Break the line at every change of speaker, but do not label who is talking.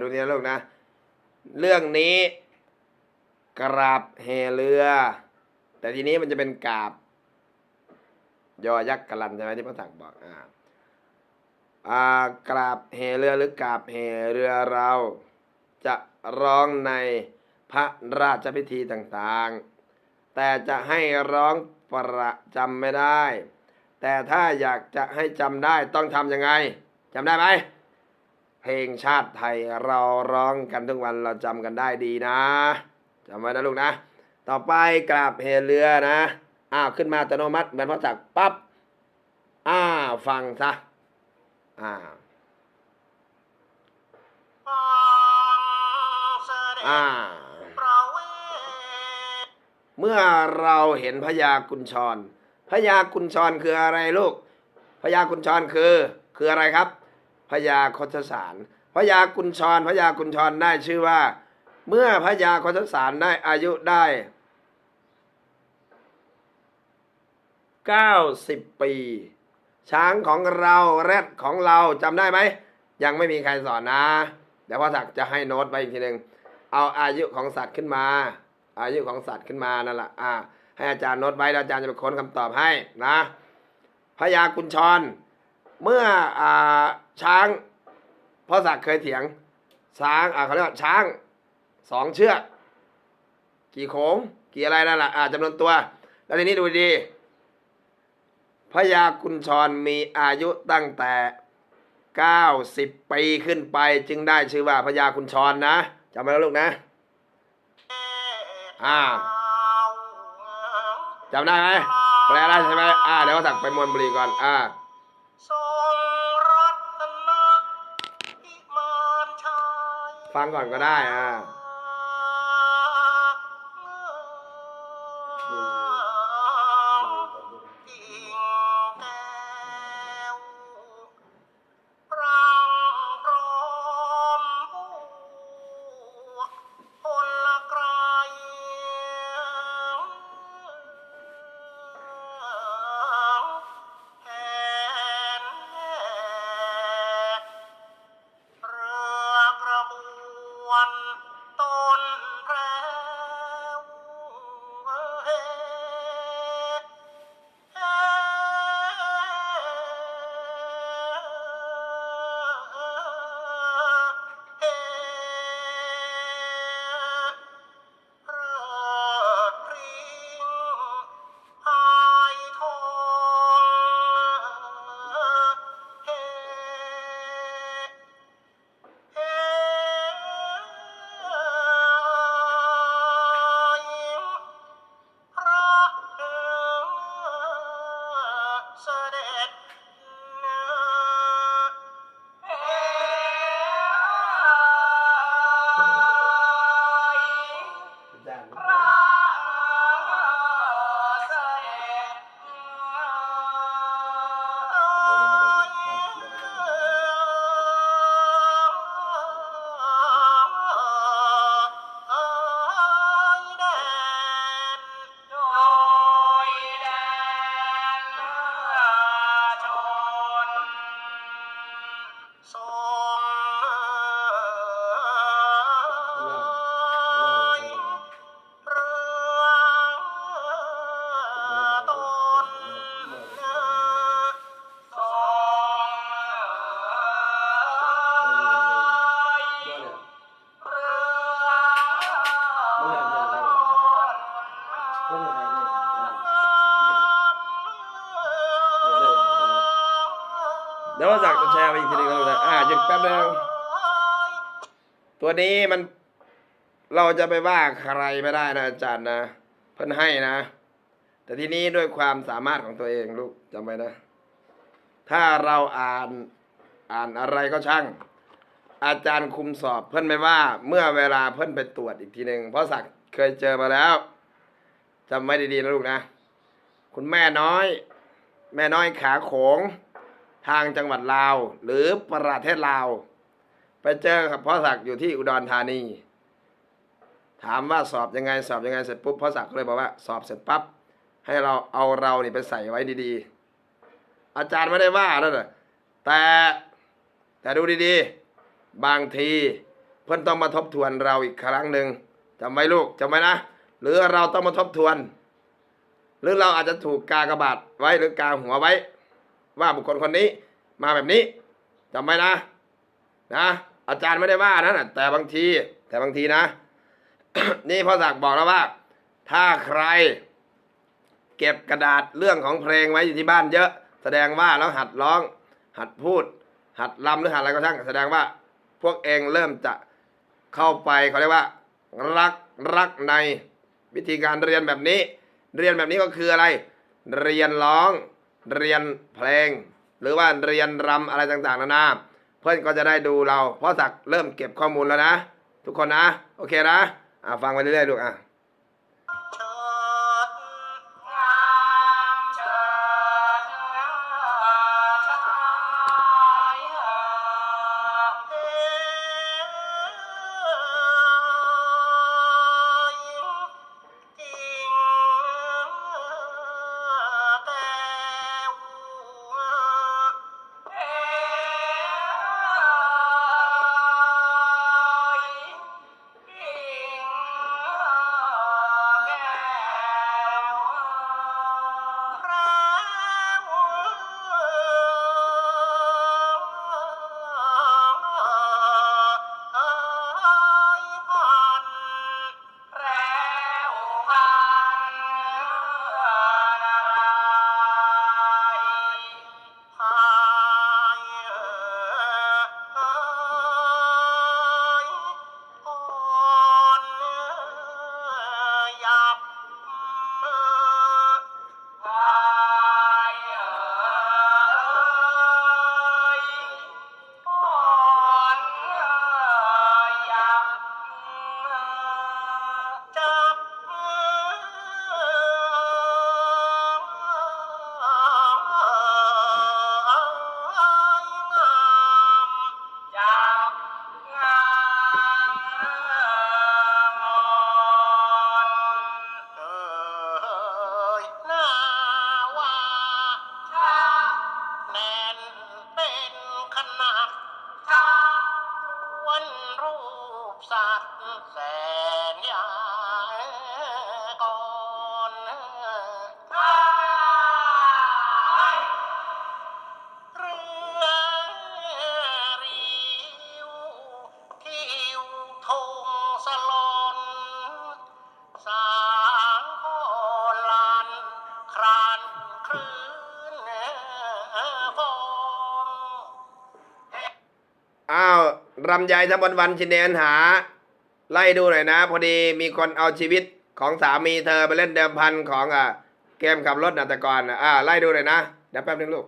ดูนี่นะลูกนะ เรื่องนี้กราบแห่เรือ แต่ทีนี้มันจะเป็นกราบ ยอยักษ์กลันใช่ไหมที่พระถักบอกอ่าอ่ากราบแห่เรือหรือกราบแห่เรือเรา จะร้องในพระราชพิธีต่างๆ แต่จะให้ร้องประจำไม่ได้ แต่ถ้าอยากจะให้จำได้ต้องทำยังไงจำได้ไหม เพลงชาติไทยเราร้องกันทุกวันเราจำกันได้ดีนะจำไว้นะลูกนะ ต่อไปกราบเฮเรือนะอ้าวขึ้นมาอัตโนมัติเหมือนพ่อจักปั๊บอ้าวฟังซะอ้าวอ่า เมื่อเราเห็นพญากุญชรพญากุญชรคืออะไรลูกพญากุญชรคือ คืออะไรครับ พญาคชสารพญากุญชรพญากุญชรได้ชื่อว่า เมื่อพญาคชสารได้อายุได้เก้าสิบปี ช้างของเราแรดของเราจำได้ไหม ยังไม่มีใครสอนนะเดี๋ยวพ่อศักจะให้โน้ตไปอีกทีหนึ่งเอาอายุของสัตว์ขึ้นมา อายุของสัตว์ขึ้นมานั่นแหละอ่า ให้อาจารย์โน้ตไว้อาจารย์จะไปค้นคำตอบให้นะพญากุญชร เมื่ออ่า ช้างพ่อศักดิ์เคยเถียง ช้างอ่าเขาเรียกว่าช้างสองเชือกกี่โขงกี่อะไรนั่นแหละอ่าจำนวนตัว แล้วทีนี้ดูดีพญากุญชรมีอายุตั้งแต่เก้าสิบปีขึ้นไป จึงได้ชื่อว่าพญากุญชรนะจำไว้แล้วลูกนะ อ่าจำได้ไหมแปลได้ใช่ไหมอ่าเดี๋ยวพ่อศักดิ์ไปมวลบุรีก่อน อ่า ฟังก่อนก็ได้อ่า
รือเดี๋ย
วพ่อศักจะแชร์ไปอีกทีหนึงนะอ่าหยุดแป๊บนึงตัวนี้มันเราจะไปว่าใครไม่ได้นะอาจารย์นะ เพิ่นให้นะ แต่ทีนี้ด้วยความสามารถของตัวเองลูกจำไว้นะ ถ้าเราอ่านอ่านอะไรก็ช่าง อาจารย์คุมสอบเพื่อนไม่ว่า เมื่อเวลาเพื่อนไปตรวจอีกทีหนึ่งเพราะศักเคยเจอมาแล้ว จำไว้ดีๆนะลูกนะ คุณแม่น้อย แม่น้อยขาโขงทางจังหวัดลาว หรือประเทศลาว ไปเจอกับพ่อศักดิ์อยู่ที่อุดรธานี ถามว่าสอบยังไงสอบยังไงเสร็จปุ๊บพ่อศักดิ์ก็เลยบอกว่า สอบเสร็จปั๊บให้เราเอาเรานี่ไปใส่ไว้ดีๆ อาจารย์ไม่ได้ว่าแล้วนะแต่แต่ดูดีๆ บางที เพื่อนต้องมาทบทวนเราอีกครั้งหนึ่งจำไว้ลูกจำไว้นะ หรือเราต้องมาทบทวน หรือเราอาจจะถูกกากระบาทไว้หรือกาหัวไว้ ว่าบุคคลคนนี้มาแบบนี้จำไว้นะ นะ อาจารย์ไม่ได้ว่านะนแต่บางที แต่บางทีนะ นี่พ่อศักดิ์บอกแล้วว่า ถ้าใคร เก็บกระดาษเรื่องของเพลงไว้อยู่ที่บ้านเยอะ แสดงว่าแล้วหัดร้อง หัดพูด หัดรำหรือหัดอะไรก็ช่างแสดงว่า พวกเองเริ่มจะเข้าไปเขาเรียกว่า รักรักใน วิธีการเรียนแบบนี้ เรียนแบบนี้ก็คืออะไร เรียนร้อง เรียนเพลง หรือว่าเรียนรำอะไรต่างๆนานาเพื่อนก็จะได้ดูเรา เพราะสักดิ์เริ่มเก็บข้อมูลแล้วนะ ทุกคนนะ โอเคนะอะฟังไปเรื่อยๆลูกอะ
นขนาดชาวันรูปสัตว์แสนยา รำ
ไยทั้งวันวันชินเนนหา ไล่ดูหน่อยนะ พอดีมีคนเอาชีวิตของสามีเธอไปเล่นเดิมพันของอะเกมขับรถนาตะกรอนอะไล่ดูหน่อยนะ เดี๋ยวแป๊บนึงลูก